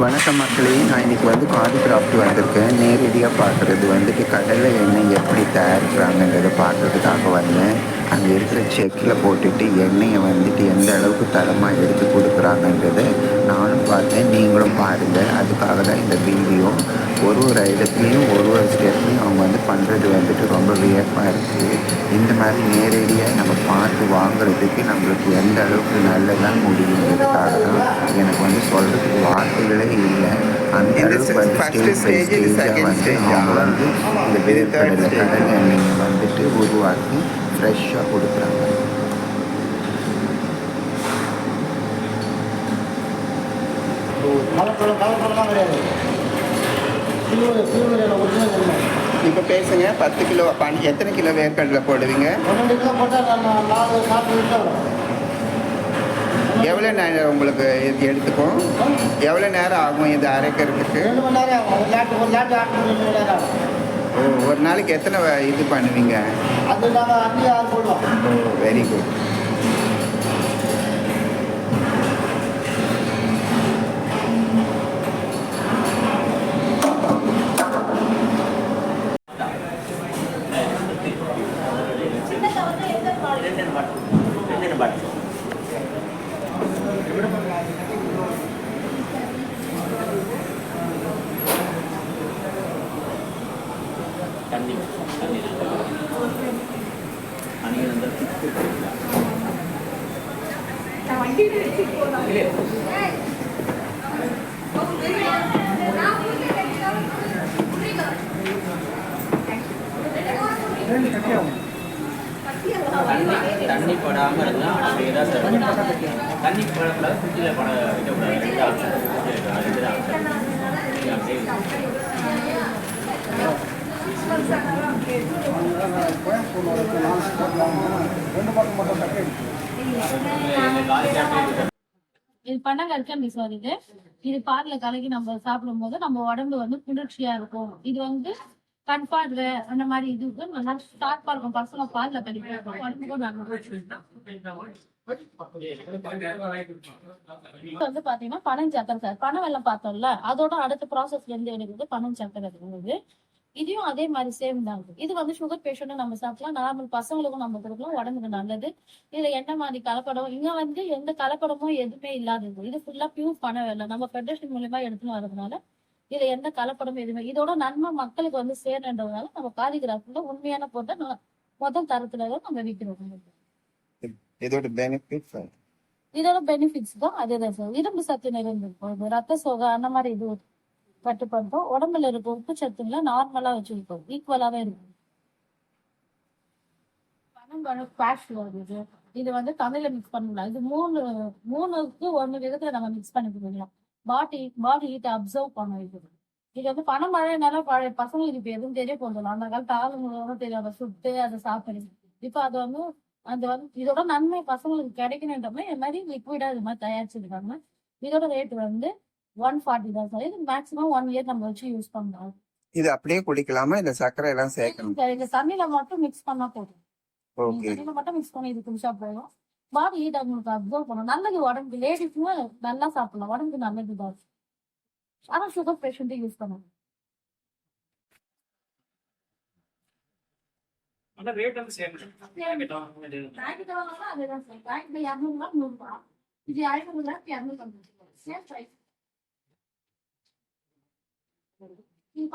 வணக்கம் மக்களே. நான் இன்றைக்கி வந்து காதி கிராஃப்ட் வந்திருக்கேன். நேரடியாக பார்க்குறது வந்துட்டு கடலை எண்ணெய் எப்படி தயாரிக்கிறாங்கன்றதை பார்க்குறதுக்காக வந்தேன். அங்கே இருக்கிற செக்கில் போட்டுட்டு எண்ணெயை வந்துட்டு எந்த அளவுக்கு தரமாக எடுத்து கொடுக்குறாங்கன்றதை நானும் பார்த்தேன். நீங்களும் பாருங்கள் அதுக்காக தான் இந்த வீடியோ ஒரு ஒரு இடத்துலையும் ஒரு ஒரு ஸ்டெப்லையும் அவங்க வந்து பண்ணுறது வந்துட்டு ரொம்ப வியப்பாக இருக்குது இந்த மாதிரி நேரடியாக நம்ம பார்த்து வாங்குறதுக்கு நம்மளுக்கு எந்த அளவுக்கு நல்லதாக முடியுங்கிறதுக்காக தான் எனக்கு வந்து சொல்கிறதுக்கு வார்த்தைகளே இல்லை அந்த இந்த அளவுக்கு வந்து ஸ்டேஜ் பை ஸ்டேஜாக வந்து? அவங்க வந்து இந்த இது third வேர்க்கடலை stage. கடல் எண்ணெயை வந்துட்டு உருவாக்கி ஃப்ரெஷ்ஷாக கொடுக்குறாங்க இப்போ பேசுங்க பத்து கிலோ பன் எத்தனை கிலோ வேர்க்கடலை போடுவீங்க பன்னெண்டு கிலோ போட்டால் நம்ம நாலு நாற்பது நிமிஷம் வரும் எவ்வளோ நேரம் உங்களுக்கு இது எடுத்துக்கும்? எவ்வளோ நேரம் ஆகும் இது அரைக்கிறதுக்கு? ஓ ஒரு நாளைக்கு எத்தனை இது பண்ணுவீங்க? ஓ வெரி குட் தண்ணி தண்ணி அணிகள் அந்த தண்ணி தண்ணி படாமல் இருந்தால் அப்படியே தான் சார் தண்ணி படக்கூடாது குட்டியில் பட வைக்கக்கூடாது. ரெண்டு ஆப்ஷன் ரெண்டு தான் ஆப்ஷன் அப்படியே இது பனங்கற்க மிஸ் இது பால்ல கலக்கி நம்ம சாப்பிடும் போது நம்ம உடம்பு வந்து குளிர்ச்சியா இருக்கும். இது வந்து கண்பாடு அந்த மாதிரி இதுக்கு நல்லா ஷார்ப்பா இருக்கும் பசங்க பாடல கழிப்பாங்க வந்து பாத்தீங்கன்னா பனம் சக்கரை சார். பனை வெள்ளம் பார்த்தோம்ல அதோட அடுத்த ப்ராசஸ் எந்த எடுக்குது பனம் சக்கரை இதையும் அதே மாதிரி சேம் தான். இது வந்து சுகர் பேஷண்ட்டும் நம்ம சாப்பிடலாம். நார்மல் பசங்களுக்கும் நம்ம கொடுக்கலாம். உடம்புக்கு நல்லது. இதுல என்ன மாதிரி கலப்படம்? இங்க வந்து எந்த கலப்படமும் எதுவுமே இல்லாதது. இது ஃபுல்லா பியூர் பண வேலை. நம்ம ஃபெடரேஷன் மூலியமா எடுத்துன்னு வரதுனால இதுல எந்த கலப்படமும் எதுவுமே இதோட நன்மை மக்களுக்கு வந்து சேரன்றதுனால நம்ம காலிகிராஃப்ல உண்மையான ந- முதல் தரத்துல தான் நம்ம விற்கிறோம் இதோட பெனிஃபிட் இதோட பெனிஃபிட்ஸ் தான் அதேதான் சார் இரும்பு சத்து நிறைந்து போகுது. ரத்த சோகை அந்த மாதிரி இது கட்டுப்படுத்தும். உடம்புல இருக்க உப்பு சத்துங்களை நார்மலா வச்சிருக்கோம் ஈக்குவலாவே இருக்கும். பனம் பழம் பேஷ் வருது இது. வந்து தமிழ்ல மிக்ஸ் பண்ணலாம். இது மூணு மூணுக்கு ஒண்ணு விதத்துல நம்ம மிக்ஸ் பண்ணி கொடுக்கலாம் பாடி பாடி ஹீட் அப்சர்வ் பண்ண வைக்குது இது வந்து பணம் மழைனால பழைய பசங்களுக்கு இப்ப எதுவும் தெரிய போதும் அந்த காலத்து ஆளுங்களோட தெரியாத சுட்டு அதை சாப்பிடுது இப்ப அது வந்து அது வந்து இதோட நன்மை பசங்களுக்கு கிடைக்கணுன்ற மாதிரி இந்த மாதிரி லிக்விடா இது மாதிரி தயாரிச்சிருக்காங்க. இதோட ரேட் வந்து ஒன் ஃபார்ட்டி தான் சார் இது மேக்ஸிமம் ஒன் இயர் நம்ம வச்சு யூஸ் பண்ணலாம். இது அப்படியே குடிக்கலாமா? இந்த சர்க்கரை எல்லாம் சேர்க்கணும்? இந்த தண்ணியில மட்டும் மிக்ஸ் பண்ணா போதும். ஓகே. தண்ணியில மட்டும் மிக்ஸ் பண்ணி இது குடிச்சா போதும். பாடி ஹீட் அவங்களுக்கு அப்சர்வ் பண்ணும் நல்லது உடம்புக்கு லேடிஸ்மே நல்லா சாப்பிடலாம். உடம்புக்கு நல்லது தான். ஆனா சுகர் பேஷண்ட் யூஸ் பண்ணணும். ஆனா ரேட் வந்து சேம் இது ஐநூறு ரூபா இரநூறு சேம் பிரைஸ் இது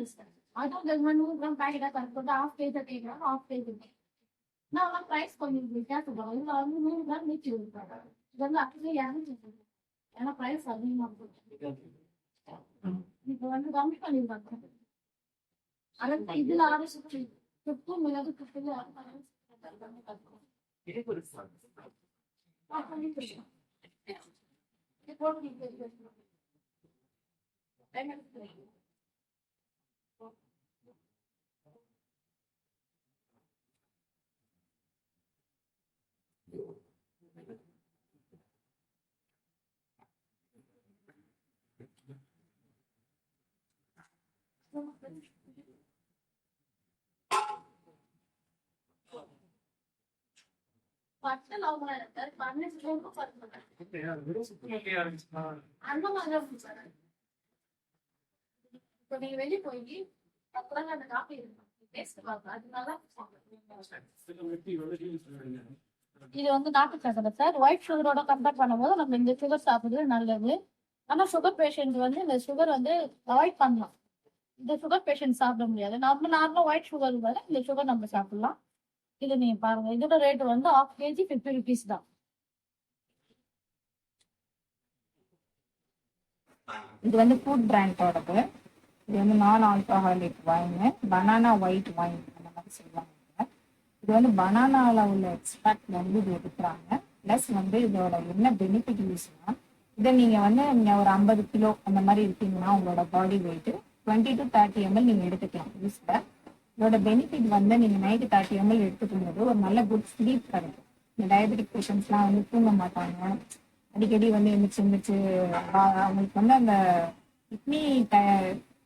மிஸ் அதுவும் நூறு கிராம் பாக்கெட்டா கணக்கு போட்டு ஆஃப் கேஜ் கேட்கலாம் half KG Não, ela faz comunicação, ela não lugar nenhum. Dando aquilo, ela faz ali uma ఇవన్నీ పంపించాలి అలాంటి ఇది ఆలోచించి చెప్తూ మీరు పుట్టిన ఇప్పుడు அந்த மாதிரி தான் சார் இப்போ நீங்க வெளியே போய் அப்புறம் அந்த காப்பி இருக்கும் டேஸ்ட் பார்க்கலாம் அது நல்லா இருக்கும். இது வந்து நாட்டு சக்கரை சார். ஒயிட் சுகரோட கம்பேர் பண்ணும்போது நம்ம இந்த சுகர் சாப்பிடுறது நல்லது. ஆனா சுகர் பேஷண்ட் வந்து இந்த சுகர் வந்து அவாய்ட் பண்ணலாம். இந்த சுகர் பேஷண்ட் சாப்பிட முடியாது. நம்ம நார்மலா ஒயிட் சுகர் வர இந்த சுகர் நம்ம சாப்பிடலாம். இது நீங்க பாருங்க. இதோட ரேட் வந்து ஆஃப் கேஜி ஃபிஃப்டி ருபீஸ் தான். இது வந்து ஃபுட் பிராண்டோடது இது வந்து நான் alcoholic wine banana white wine அந்த மாதிரி சொல்லுவாங்க. இது வந்து பனானால உள்ள எக்ஸ்பெக்ட் வந்து இது எடுக்கிறாங்க. ப்ளஸ் வந்து இதோட என்ன பெனிஃபிட் யூஸ்னா இதை நீங்க வந்து நீங்க ஒரு ஐம்பது கிலோ அந்த மாதிரி இருக்கீங்கன்னா உங்களோட body weight twenty to thirty ML நீங்க எடுத்துக்கலாம். யூஸ்ல இதோட பெனிஃபிட் வந்து நீங்க நைட்டு தேர்ட்டி எம்எல் எடுத்துக்கும்போது ஒரு நல்ல குட் ஸ்லீப் கிடைக்கும் இந்த டயபெட்டிக் பேஷண்ட்ஸ்லாம் வந்து தூங்க மாட்டாங்க. அடிக்கடி வந்து எந்திரிச்சு எந்திரிச்சு அவங்களுக்கு வந்து அந்த கிட்னி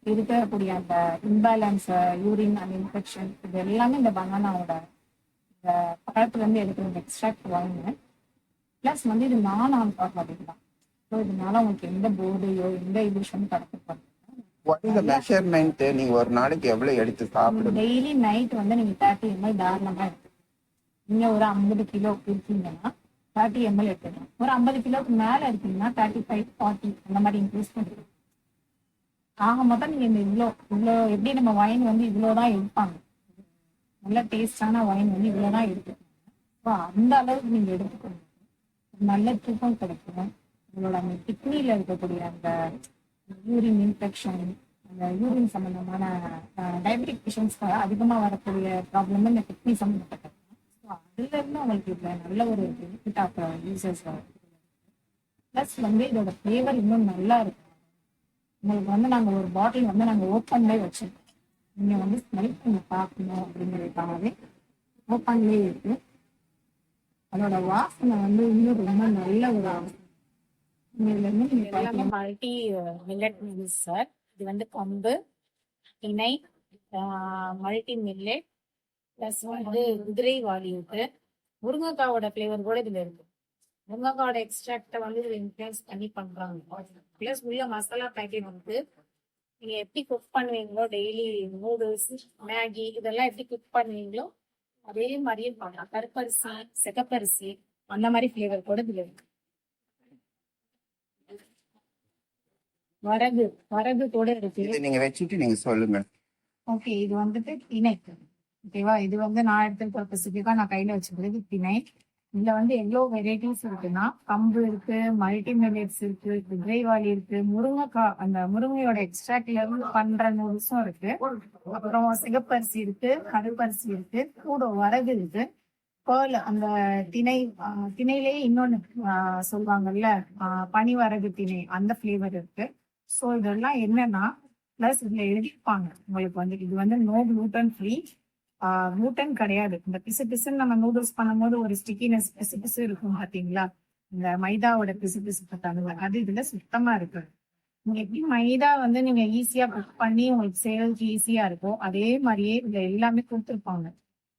இருக்கக்கூடிய அந்த இம்பேலன்ஸ் யூரின் அந்த இன்ஃபெக்ஷன் இது எல்லாமே இந்த பனானாவோட இந்த பழத்துலேருந்து எடுக்கிற இந்த எக்ஸ்ட்ராக்ட் வாங்க ப்ளஸ் வந்து இது நான் ஆல்கஹாலிக் தான் ஸோ இதனால உங்களுக்கு எந்த போர்டையோ எந்த இலியூஷனும் கடத்தப்படும் இந்த மெஷர்மென்ட் நீங்க ஒரு நாளைக்கு எவ்வளவு எடுத்து சாப்பிடுங்க? டெய்லி நைட் வந்து நீங்க தேர்ட்டி எம்எல் தாராளமா நீங்க ஒரு ஐம்பது கிலோ இருக்கீங்கன்னா தேர்ட்டி எம்எல் எடுத்துக்கலாம் ஒரு ஐம்பது கிலோக்கு மேல இருக்கீங்கன்னா தேர்ட்டி ஃபைவ் ஃபார்ட்டி அந்த மாதிரி இன்க்ரீஸ் பண்ணிக்கலாம் ஆக மொத்தம் நீங்க இந்த இவ்வளோ இவ்வளோ எப்படி நம்ம வைன் வந்து இவ்வளோதான் எடுப்பாங்க? நல்ல டேஸ்டான வைன் வந்து இவ்வளோதான் எடுத்துக்கணும் ஸோ அந்த அளவுக்கு நீங்க எடுத்துக்கணும் நல்ல தூக்கம் கிடைக்கும். உங்களோட அந்த கிட்னியில இருக்கக்கூடிய அந்த யூரின் இன்ஃபெக்ஷன் அந்த யூரின் சம்மந்தமான டயபெட்டிக் பேஷண்ட்ஸ்க்காக அதிகமாக வரக்கூடிய ப்ராப்ளம் இந்த கிட்னி சம்மந்தப்பட்டது ஸோ அதுலேருந்து அவங்களுக்கு இதில் நல்ல ஒரு பெனிஃபிட் ஆஃப் யூசர்ஸ் ப்ளஸ் வந்து இதோட ஃப்ளேவர் இன்னும் நல்லா இருக்கும் உங்களுக்கு வந்து நாங்கள் ஒரு பாட்டில் வந்து நாங்கள் ஓப்பன்லேயே வச்சுருக்கோம். நீங்கள் வந்து ஸ்மெல் பண்ணி பார்க்கணும் அப்படிங்கிறதுக்காகவே ஓப்பன்லேயே இருக்குது அதோட வாசனை வந்து இன்னும் ரொம்ப நல்ல ஒரு வாசனை இதுல இருந்து நீங்க எல்லாமே மல்டி மில்லட் மீல்ஸ் சார் இது வந்து கம்பு திணை மல்டி மில்லட் ப்ளஸ் வந்து குதிரைவாளி இருக்கு. முருங்கைக்காவோட ஃப்ளேவர் கூட இதுல இருக்கு. முருங்கைக்காவோட எக்ஸ்ட்ராக்டை வந்து இதுல இன்ஃப்ளூயன்ஸ் பண்ணி பண்றாங்க. ப்ளஸ் உள்ள மசாலா பேக்கெட் வந்து நீங்க எப்படி குக் பண்ணுவீங்களோ டெய்லி நூடுல்ஸ் மேகி இதெல்லாம் எப்படி குக் பண்ணுவீங்களோ அதே மாதிரியே பண்ணலாம். கருப்பரிசி செகப்பரிசி அந்த மாதிரி ஃப்ளேவர் கூட இதுல இருக்கு. வரகு வரகு கூட இருக்கு. இது நீங்க வச்சுட்டு நீங்க சொல்லுங்க. ஓகே இது வந்துட்டு திணை ஓகேவா? இது வந்து நான் எடுத்துருக்க ஸ்பெசிஃபிக்கா நான் கையில வச்சிருக்கிறது திணை இதுல வந்து எவ்வளவு வெரைட்டிஸ் இருக்குன்னா கம்பு இருக்கு மல்டி மில்லட்ஸ் இருக்கு குதிரைவாளி இருக்கு முருங்கைக்காய் அந்த முருங்கையோட எக்ஸ்ட்ராக்ட்ல இருந்து பண்ற நூல்ஸும் இருக்கு. அப்புறம் சிகப்பரிசி இருக்கு கருப்பரிசி இருக்கு கூட வரகு இருக்கு. பேர்ல் அந்த திணை திணையிலேயே இன்னொன்னு சொல்லுவாங்கல்ல ஆஹ், பனிவரகு திணை அந்த ஃபிளேவர் இருக்கு. ஸோ இதெல்லாம் என்னன்னா பிளஸ் இதுல எழுதிப்பாங்க உங்களுக்கு வந்து இது வந்து நோ குளூட்டன் ஃப்ரீ குளூட்டன் கிடையாது. இந்த பிசு பிசுன்னு நம்ம நூடுல்ஸ் பண்ணும்போது ஒரு ஸ்டிக்கினஸ் பிசு பிசு இருக்கும் பாத்தீங்களா? இந்த மைதாவோட பிசு பிசு தன்மை அது இதுல சுத்தமா இருக்கு நீங்க எப்படி மைதா வந்து நீங்க ஈஸியா குக் பண்ணி உங்களுக்கு சேல்க்கு ஈஸியா இருக்கும் அதே மாதிரியே இதுல எல்லாமே கொடுத்துருப்பாங்க.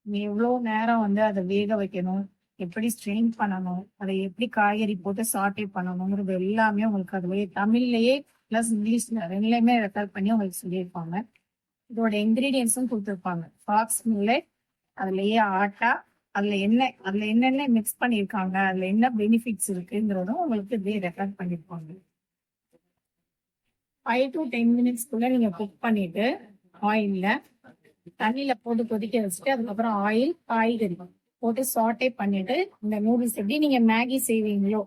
நீ எவ்வளவு நேரம் வந்து அதை வேக வைக்கணும் எப்படி ஸ்ட்ரெயின் பண்ணணும் அதை எப்படி காய்கறி போட்டு சாட்டே பண்ணணுங்கிறது எல்லாமே உங்களுக்கு அதுலயே தமிழ்லயே பிளஸ் இங்கிலீஷ்ல ரெண்டுலேயுமே ரெஃபர் பண்ணி உங்களுக்கு சொல்லியிருப்பாங்க. இதோட இன்கிரீடியன்ஸும் கொடுத்துருப்பாங்க. ஃபாக்ஸ் மில்லட் அதுலயே ஆட்டா அதுல என்ன அதுல என்னென்ன மிக்ஸ் பண்ணியிருக்காங்க அதுல என்ன பெனிஃபிட்ஸ் இருக்குங்கிறதும் உங்களுக்கு இதே ரெஃபர் பண்ணியிருப்பாங்க. ஃபைவ் டு டென் மினிட்ஸ்க்குள்ள நீங்க குக் பண்ணிட்டு ஆயில்ல தண்ணியில போட்டு கொதிக்க வச்சுட்டு அதுக்கப்புறம் ஆயில் காய்கறி போட்டு சாட்டே பண்ணிட்டு இந்த நூடுல்ஸ் எப்படி நீங்க மேகி செய்வீங்களோ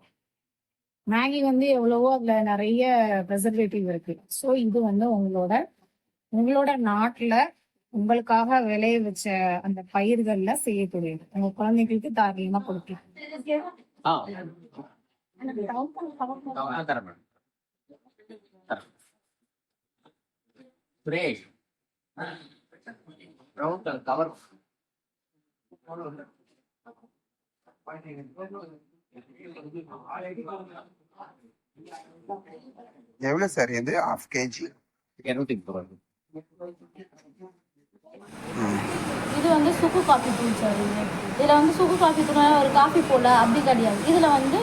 மேகி வந்து எவ்வளவோ அதுல நிறைய ப்ரெசர்வேட்டிவ் இருக்கு. ஸோ இது வந்து உங்களோட உங்களோட நாட்டுல உங்களுக்காக விளைய வச்ச அந்த பயிர்கள்ல செய்யக்கூடியது. உங்க குழந்தைகளுக்கு தாராளமா கொடுக்கலாம். சுரேஷ் கவர். எவ்வளவு சார்? இது ஹாஃப் கேஜி இரநூத்தி முப்பது இது வந்து சுக்கு காஃபி தூள் சார் இது. இதில் வந்து சுக்கு காஃபி தூள் ஒரு காஃபி போல அப்படி கிடையாது. இதில் வந்து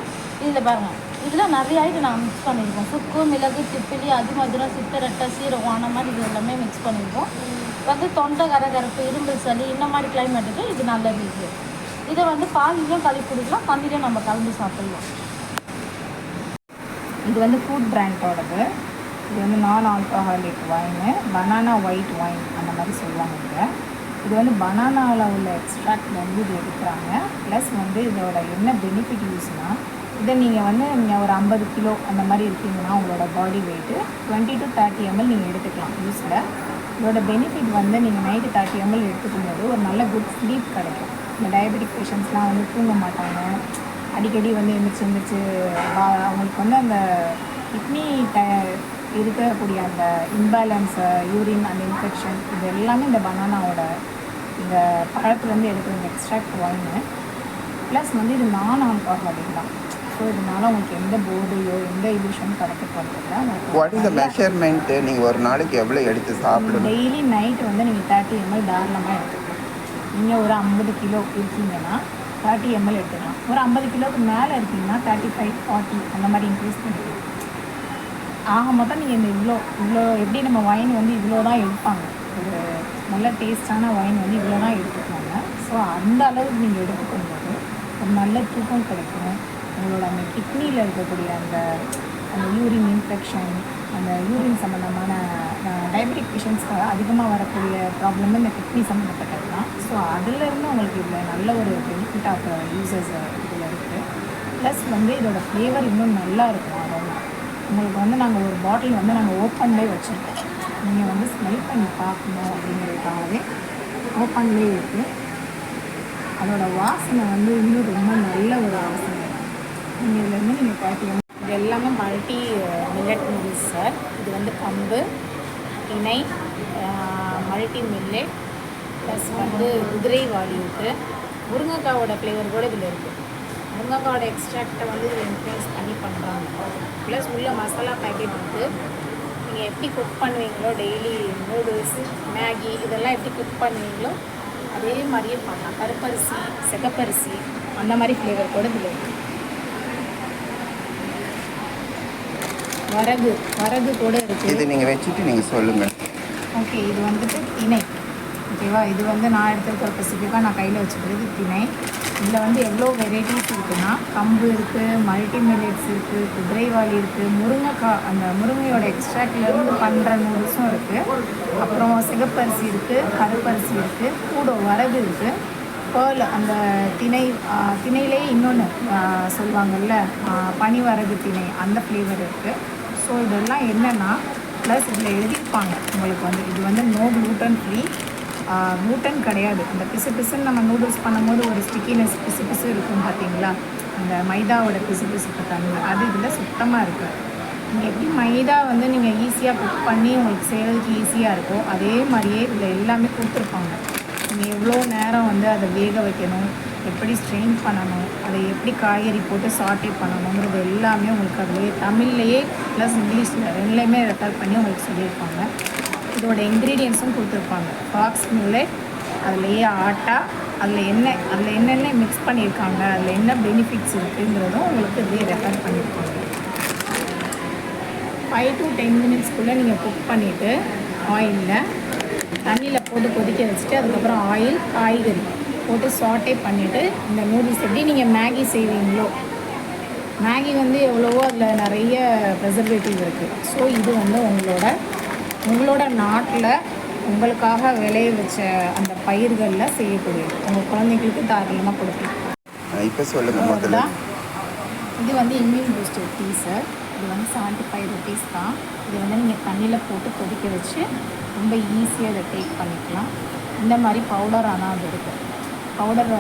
இதில் பாருங்க இதில் நிறைய ஐட்டம் நாங்கள் மிக்ஸ் பண்ணியிருக்கோம். சுக்கு மிளகு திப்பிலி அதிமதுரம் சித்தரட்டை சீரகம் அந்த மாதிரி இது எல்லாமே மிக்ஸ் பண்ணியிருக்கோம். வந்து தொண்டை கரகரப்பு இரும்பல் சளி இந்த மாதிரி கிளைமேட்டுக்கு இது நல்லது இது. இதை வந்து பாலிலையும் கலி குடிக்கலாம் தண்ணிலையும் நம்ம கலந்து சாப்பிடலாம். இது வந்து ஃபுட் பிராண்டோடது இது வந்து நான் alcoholic wine banana white wine அந்த மாதிரி சொல்லுவாங்க இங்க. இது வந்து பனானாவில் உள்ள எக்ஸ்ட்ராக்ட் வந்து இது எடுக்கிறாங்க. ப்ளஸ் வந்து இதோட என்ன பெனிஃபிட் யூஸ்னால் இதை நீங்கள் வந்து நீங்கள் ஒரு ஐம்பது கிலோ அந்த மாதிரி இருக்கீங்கன்னா உங்களோட body weight twenty to thirty ML நீங்கள் எடுத்துக்கலாம் யூஸில் இதோட பெனிஃபிட் வந்து நீங்கள் நைட்டு தேர்ட்டி எம்எல் எடுத்துக்கும் போது ஒரு நல்ல குட் ஸ்லீப் கிடைக்கும். இந்த டயபெட்டிக் பேஷண்ட்ஸ்லாம் வந்து தூங்க மாட்டாங்க. அடிக்கடி வந்து எந்திரிச்சு எந்திரிச்சு அவங்களுக்கு வந்து அந்த கிட்னி ட இருக்கக்கூடிய அந்த இம்பேலன்ஸ் யூரின் அந்த இன்ஃபெக்ஷன் இது எல்லாமே இந்த பனானாவோட இந்த பழத்துலேருந்து எடுக்கிற இந்த எக்ஸ்ட்ராக்ட் ஒயின்னு ப்ளஸ் வந்து இது நான் ஆல்கஹாலிக் தான் ஸோ இதனால உங்களுக்கு எந்த போதையோ எந்த இல்யூஷனும் கிடைக்க போகிறதில்ல வாட் இஸ் த மெஷர்மெண்ட்டு நீங்கள் ஒரு நாளைக்கு எவ்வளோ எடுத்து சாப்பிடணும்? டெய்லி நைட் வந்து நீங்கள் தேர்ட்டி எம்எல் தாராளமாக எடுத்துக்கலாம். நீங்கள் ஒரு ஐம்பது கிலோ இருக்கீங்கன்னா தேர்ட்டி எம்எல் எடுத்துக்கலாம். ஒரு ஐம்பது கிலோவுக்கு மேலே இருக்கீங்கன்னா தேர்ட்டி ஃபைவ் ஃபார்ட்டி அந்த மாதிரி இன்க்ரீஸ் பண்ணிக்கலாம். ஆக மொத்தம் நீங்கள் இந்த இவ்வளோ இவ்வளோ எப்படி நம்ம ஒயின் வந்து இவ்வளோ தான் எடுப்பாங்க? ஒரு நல்ல டேஸ்டான ஒயின் வந்து இவ்வளோ தான் எடுத்துக்கோங்க ஸோ அந்த அளவுக்கு நீங்கள் எடுத்துக்கும் போது ஒரு நல்ல தூக்கம் கிடைக்கும். உங்களோட அந்த கிட்னியில் இருக்கக்கூடிய அந்த அந்த யூரின் இன்ஃபெக்ஷன் அந்த யூரின் சம்மந்தமான டயபெட்டிக் பேஷண்ட்ஸ்க்கு அதிகமாக வரக்கூடிய ப்ராப்ளம் இந்த கிட்னி சம்மந்தப்பட்டது ஸோ அதுலேருந்து உங்களுக்கு இவ்வளோ நல்ல ஒரு பெனிஃபிட் ஆஃப் யூசர்ஸ் இதில் இருக்குது ப்ளஸ் வந்து இதோட ஃப்ளேவர் இன்னும் நல்லா இருக்கும் அரோமா உங்களுக்கு வந்து நாங்கள் ஒரு பாட்டில் வந்து நாங்கள் ஓப்பன்லேயே வச்சுருக்கோம். நீங்கள் வந்து ஸ்மெல் பண்ணி பார்க்கணும் அப்படிங்கிறதுக்காகவே ஓப்பன்லேயே இருக்குது அதோட வாசனை வந்து இன்னும் ரொம்ப நல்ல ஒரு வாசனை. நீங்கள் இதுலேருந்து நீங்கள் பார்த்தீங்கன்னா இது எல்லாமே மல்டி மில்லட் நூடுல்ஸ் சார் இது வந்து கம்பு திணை மல்டி மில்லட் ப்ளஸ் வந்து குதிரைவாளி இருக்குது முருங்கைக்காவோட ஃப்ளேவர் கூட இதில் இருக்குது முருங்கைக்காவோட எக்ஸ்ட்ராக்டை வந்து இதில் இன்ஃப்ளூயன்ஸ் பண்ணி பண்ணுறாங்க ப்ளஸ் உள்ள மசாலா பேக்கெட் இருக்குது நீங்கள் எப்படி குக் பண்ணுவீங்களோ டெய்லி நூடுல்ஸ் மேகி இதெல்லாம் எப்படி குக் பண்ணுவீங்களோ அதே மாதிரியே பண்ணலாம். கருப்பரிசி சிகப்பரிசி அந்த மாதிரி ஃப்ளேவர் கூட இதில் இருக்குது வரகு வரகு கூட இருக்குது இது நீங்கள் வச்சுட்டு நீங்கள் சொல்லுங்கள் ஓகே இது வந்துட்டு திணை ஓகேவா? இது வந்து நான் எடுத்துருக்க ஸ்பெசிஃபிக்காக நான் கையில் வச்சுக்கிறது திணை இதில் வந்து எவ்வளோ வெரைட்டிஸ் இருக்குன்னா கம்பு இருக்குது மல்டி மில்லட்ஸ் இருக்குது குதிரைவாளி இருக்குது முருங்கைக்காய் அந்த முருங்கையோட எக்ஸ்ட்ராக்ட்லேருந்து பண்ணுற நூடுல்ஸும் இருக்குது அப்புறம் சிகப்பரிசி இருக்குது கருப்பரிசி இருக்குது கூட வரகு இருக்குது பேர்ல் அந்த திணை திணையிலேயே திணையிலே இன்னொன்று சொல்லுவாங்கல்ல பனி பனிவரகு திணை அந்த ஃப்ளேவர் இருக்குது ஸோ இதெல்லாம் என்னென்னா ப்ளஸ் இதில் எழுதியிருப்பாங்க. உங்களுக்கு வந்து இது வந்து நோ க்ளூட்டன் ஃப்ரீ மூட்டன் கிடையாது. அந்த பிசு பிசுன்னு நம்ம நூடுல்ஸ் பண்ணும்போது ஒரு ஸ்டிக்கினஸ் பிசு பிசு இருக்கும் பார்த்தீங்களா? அந்த மைதாவோட பிசு பிசுப்பு தண்ணி அது இதில் சுத்தமாக இருக்குது. நீங்கள் எப்படி மைதா வந்து நீங்கள் ஈஸியாக குக் பண்ணி உங்களுக்கு செய்கிறதுக்கு ஈஸியாக இருக்கோ அதே மாதிரியே இதில் எல்லாமே கொடுத்துருப்பாங்க. நீங்கள் எவ்வளோ நேரம் வந்து அதை வேக வைக்கணும் எப்படி ஸ்ட்ரெயின் பண்ணணும் அதை எப்படி காய்கறி போட்டு சாட்டே பண்ணணுங்கிறது எல்லாமே உங்களுக்கு அதுலேயே தமிழ்லேயே ப்ளஸ் இங்கிலீஷில் ரெண்டுலேயுமே ரெஃபர் பண்ணி உங்களுக்கு சொல்லியிருப்பாங்க. இதோட இன்க்ரீடியன்ஸும் கொடுத்துருப்பாங்க. ஃபாக்ஸ் மில்லட் அதுலேயே ஆட்டா அதில் என்ன அதில் என்னென்ன மிக்ஸ் பண்ணியிருக்காங்க அதில் என்ன பெனிஃபிட்ஸ் இருக்குங்கிறதும் உங்களுக்கு இதே ரெஃபர் பண்ணியிருப்பாங்க. ஃபைவ் டு டென் மினிட்ஸ்க்குள்ளே நீங்கள் குக் பண்ணிவிட்டு ஆயிலில் தண்ணியில் போட்டு கொதிக்க வச்சுட்டு அதுக்கப்புறம் ஆயில் காய்கறி போட்டு சாட்டே பண்ணிவிட்டு இந்த நூடுல்ஸ் எப்படி நீங்கள் மேகி செய்வீங்களோ மேகி வந்து எவ்வளவோ அதில் நிறைய ப்ரெசர்வேட்டிவ் இருக்குது ஸோ இது வந்து உங்களோட உங்களோட நாட்டில் உங்களுக்காக விளைய வச்ச அந்த பயிர்களில் செய்யக்கூடியது. உங்கள் குழந்தைங்களுக்கு தாராளமாக கொடுக்கலாம். இப்போ சொல்லுங்கள் முதல்ல. இது வந்து இம்யூன் பூஸ்டர் டீ சார் இது வந்து செவன்ட்டி ஃபைவ் ருபீஸ் தான். இது வந்து நீங்கள் தண்ணியில் போட்டு கொதிக்க வச்சு ரொம்ப ஈஸியாக இதை டேக் பண்ணிக்கலாம். இந்த மாதிரி பவுடர் ஆனால் அது இருக்குது பவுடர்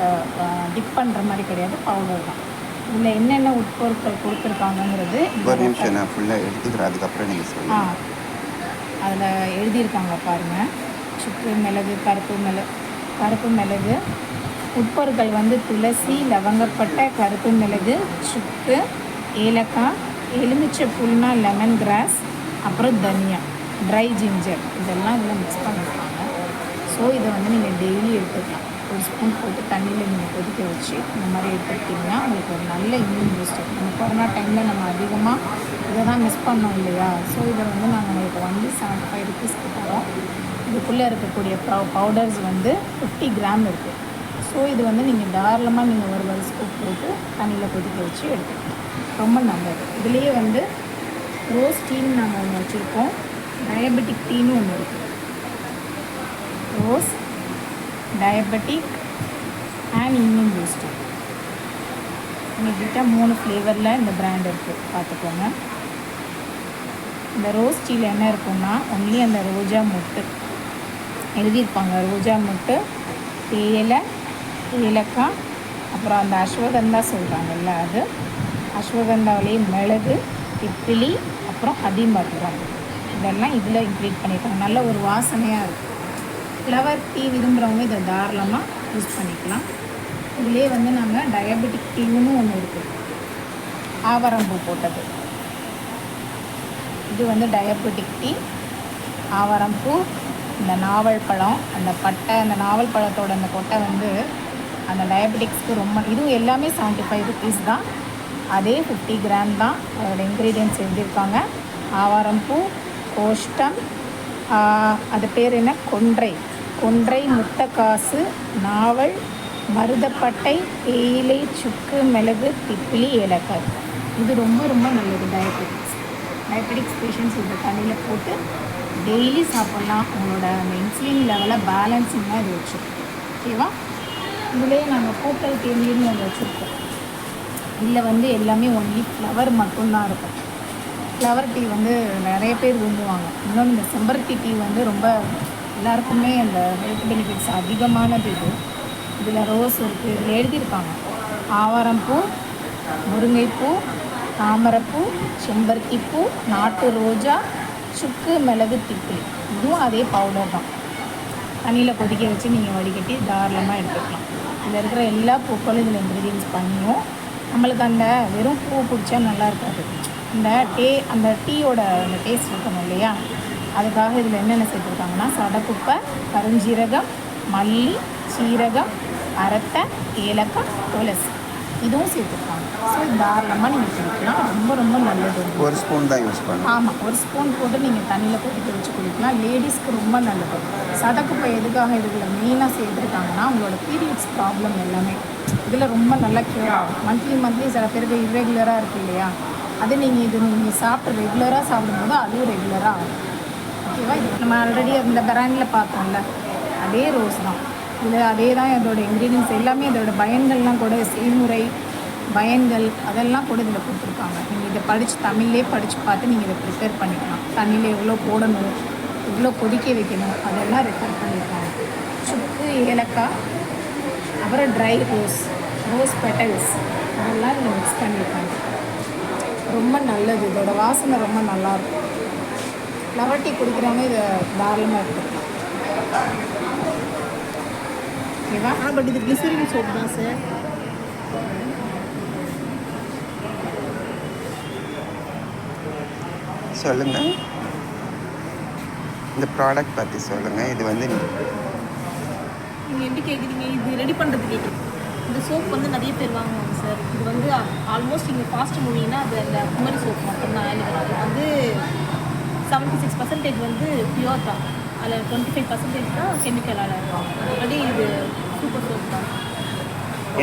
டிப் பண்ணுற மாதிரி கிடையாது. பவுடர் தான். இதில் என்னென்ன உட்பொருட்கள் கொடுத்துருக்காங்கங்கிறது ஒரு நிமிஷம் நான் ஃபுல்லாக எடுத்துக்கிறேன். அதுக்கப்புறம் நீங்கள் ஆ. சொல்லுங்கள் அதில் எழுதியிருக்காங்க பாருங்கள் சுக்கு மிளகு கருப்பு மிளகு கருப்பு மிளகு உட்பொருட்கள் வந்து துளசி லவங்கப்பட்ட கருப்பு மிளகு சுக்கு ஏலக்காய் எலுமிச்சை புல்னா லெமன் கிராஸ் அப்புறம் தனியா ட்ரை ஜிஞ்சர் இதெல்லாம் இதில் மிக்ஸ் பண்ணிருக்காங்க ஸோ ஸோ இதை வந்து நீங்கள் டெய்லி எடுத்துக்கலாம். ஒரு ஸ்பூன் போட்டு தண்ணியில் நீங்கள் கொதிக்க வச்சு இந்த மாதிரி எடுத்துக்கிட்டிங்கன்னா உங்களுக்கு ஒரு நல்ல இம்யூன் பூஸ்டர் நம்ம கொரோனா டைமில் நம்ம அதிகமாக இதை தான் மிஸ் பண்ணோம் இல்லையா? ஸோ இதை வந்து நாங்கள் உங்களுக்கு வந்து செவன்ட்டி ஃபைவ் ருபீஸ்க்கு தரோம் இதுக்குள்ளே இருக்கக்கூடிய பவு பவுடர்ஸ் வந்து ஃபிஃப்டி கிராம் இருக்குது ஸோ இது வந்து நீங்கள் தாராளமாக நீங்கள் ஒரு ஒரு ஸ்கூப் போட்டு தண்ணியில் கொதிக்க வச்சு எடுத்துக்கலாம். ரொம்ப நல்லது. இதுலேயே வந்து ரோஸ் டீன்னு நாங்கள் ஒன்று வச்சுருக்கோம். டயபெட்டிக் டீன்னு ஒன்று இருக்குது ரோஸ் டயபெட்டிக் அண்ட் இன்னும் பூஸ்டர் எங்ககிட்ட மூணு ஃப்ளேவரில் இந்த பிராண்ட் இருக்குது பார்த்துக்கோங்க. இந்த ரோஸ் டீயில் என்ன இருக்கும்னா ஒன்லி அந்த ரோஜா மொட்டு. எழுதியிருப்பாங்க ரோஜா மொட்டு தேயிலை ஏலக்காய் அப்புறம் அந்த அஸ்வகந்தா சொல்கிறாங்கல்ல அது. அஸ்வகந்தாவிலேயே மிளகு இப்பிலி அப்புறம் அதிமதுரம் இதெல்லாம் இதில் இன்க்ளூட் பண்ணியிருக்காங்க. நல்ல ஒரு வாசனையாக இருக்கும் ஃப்ளவர் டீ விரும்புகிறவங்க இதை தாராளமாக யூஸ் பண்ணிக்கலாம். இதுலேயே வந்து நாங்கள் டயபெட்டிக் டீன்னு ஒன்று இருக்குது ஆவரம்பூ போட்டது. இது வந்து டயபெட்டிக் டீ ஆவரம்பூ இந்த நாவல் பழம் அந்த பட்டை அந்த நாவல் பழத்தோட அந்த கொட்டை வந்து அந்த டயபெட்டிக்ஸ்க்கு ரொம்ப இதுவும் எல்லாமே செவன்ட்டி ஃபைவ் ருபீஸ் தான். அதே ஃபிஃப்டி கிராம் தான் அதோட இன்க்ரீடியன்ட்ஸ் எழுதியிருக்காங்க. ஆவாரம்பூ கோஷ்டம் அது பேர் என்ன? கொன்றை. கொன்றை முத்தக்காசு நாவல் மருதப்பட்டை தேயிலை சுக்கு மிளகு திப்பிலி ஏலக்காய். இது ரொம்ப ரொம்ப நல்லது டயபெட்டிக்ஸ் டயபெட்டிக்ஸ் பேஷண்ட்ஸ் இந்த தண்ணியில் போட்டு டெய்லி சாப்பிட்லாம். உங்களோட அந்த இன்சுலின் லெவலை பேலன்சிங்காக இது வச்சுருக்கோம் ஓகேவா இதுலேயே நாங்கள் பூக்கள் தேநீர்னு ஒன்று வச்சுருக்கோம். இதில் வந்து எல்லாமே ஒன்லி ஃப்ளவர் மட்டும்தான் இருக்கும். ஃப்ளவர் டீ வந்து நிறைய பேர் விரும்புவாங்க. இன்னொன்று இந்த செம்பருத்தி டீ வந்து ரொம்ப எல்லாருக்குமே அந்த ஹெல்த் பெனிஃபிட்ஸ் அதிகமானது இது. இதில் ரோஸ் இருக்குது இதில் ஆவாரம் பூ முருங்கைப்பூ தாமரைப்பூ செம்பருத்திப்பூ நாட்டு ரோஜா சுக்கு மிளகு திப்பிலி. இதுவும் அதே பவுடர் தான். தண்ணியில் கொதிக்க வச்சு நீங்கள் வடிகட்டி தாராளமாக எடுத்துக்கலாம். இதில் இருக்கிற எல்லா பூக்களும் இதில் இன்க்ரீடியன்ஸ் பண்ணியும் நம்மளுக்கு அந்த வெறும் பூ பிடிச்சா நல்லா இருக்காது. இந்த டே அந்த டீயோட அந்த டேஸ்ட் இருக்கணும் இல்லையா? அதுக்காக இதில் என்னென்ன சேர்த்துருக்காங்கன்னா சடக்குப்பை கருஞ்சீரகம் மல்லி சீரகம் அரத்தை ஏலக்காய் துளசி. இதுவும் சேர்த்துருக்காங்க ஸோ தாராளமாக நீங்கள் குடிக்கலாம். ரொம்ப ரொம்ப நல்லது. ஒரு ஸ்பூன் தான் யூஸ் பண்ணணும். ஆமாம் ஒரு ஸ்பூன் போட்டு நீங்கள் தண்ணியில் கொதிக்க வச்சு குடிக்கலாம். லேடிஸ்க்கு ரொம்ப நல்லது. சதக்குப்பை எதுக்காக இதில் மெயினாக சேர்த்துருக்காங்கன்னா உங்களோட பீரியட்ஸ் ப்ராப்ளம் எல்லாமே. இதில் ரொம்ப நல்லா க்யூர் ஆகும். மந்த்லி மந்த்லி சில பேருக்கு இர்ரெகுலராக இருக்குது இல்லையா? அது நீங்கள் இது நீங்கள் சாப்பிட்டு ரெகுலராக சாப்பிடும்போது அதுவும் ரெகுலராக ஆகும். ஓகேவா இது நம்ம ஆல்ரெடி அந்த பிராண்டில் பார்த்தோம்ல. அதே ரோஸ் தான். இதில் அதே தான் இதோட இன்க்ரீடியன்ஸ் எல்லாமே அதோட பயன்கள்லாம் கூட செய்முறை பயன்கள் அதெல்லாம் கூட இதில் கொடுத்துருக்காங்க. நீங்கள் இதை படித்து தமிழ்லேயே படித்து பார்த்து நீங்கள் இதை ப்ரிப்பேர் பண்ணிக்கலாம். தண்ணியில் எவ்வளோ போடணும் எவ்வளோ கொதிக்க வைக்கணும் அதெல்லாம் ரெஃபர் பண்ணியிருக்காங்க சுக்கு ஏலக்காய் அப்புறம் ட்ரை ரோஸ் ரோஸ் பெட்டல்ஸ் அதெல்லாம் இதில் மிக்ஸ் பண்ணியிருக்காங்க ரொம்ப நல்லது. இதோட வாசனை ரொம்ப நல்லாயிருக்கும் லெமன் டீ குடிக்கிறவங்க இதை தாராளமாக எடுத்துக்கலாம். ஓகேவா? பட் இது கிளிசரின் சோப் தான் சார் சொல்லுங்கள் இந்த ப்ராடக்ட் பற்றி சொல்லுங்கள் இது வந்து நீங்கள் எப்படி கேட்குறீங்க இது ரெடி பண்ணுறது கேட்குறீங்க இந்த சோப் வந்து நிறைய பேர் வாங்குவாங்க சார் இது வந்து ஆல்மோஸ்ட் நீங்கள் ஃபாஸ்ட் மூவிங்கன்னா அது அந்த குமரி சோப் மட்டும்தான். அது வந்து செவன்ட்டி சிக்ஸ் பர்சன்டேஜ் வந்து பியூர் தான். அதில் டுவெண்ட்டி ஃபைவ் பர்சன்டேஜ் தான் கெமிக்கலால் இருக்கும். ஆல்ரெடி இது சூப்பர் சோப் தான்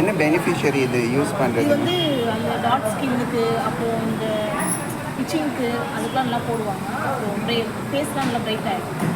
என்ன பெனிஃபிஷரி இது யூஸ் இது பண்ணுறது வந்து அந்த டாட் ஸ்கின்னுக்கு அப்புறம் இந்த கிச்சிங்க்கு அதுக்கெலாம் நல்லா போடுவாங்க. அப்புறம் ஃபேஸ்லாம் நல்லா பிரைட் ஆகிடும்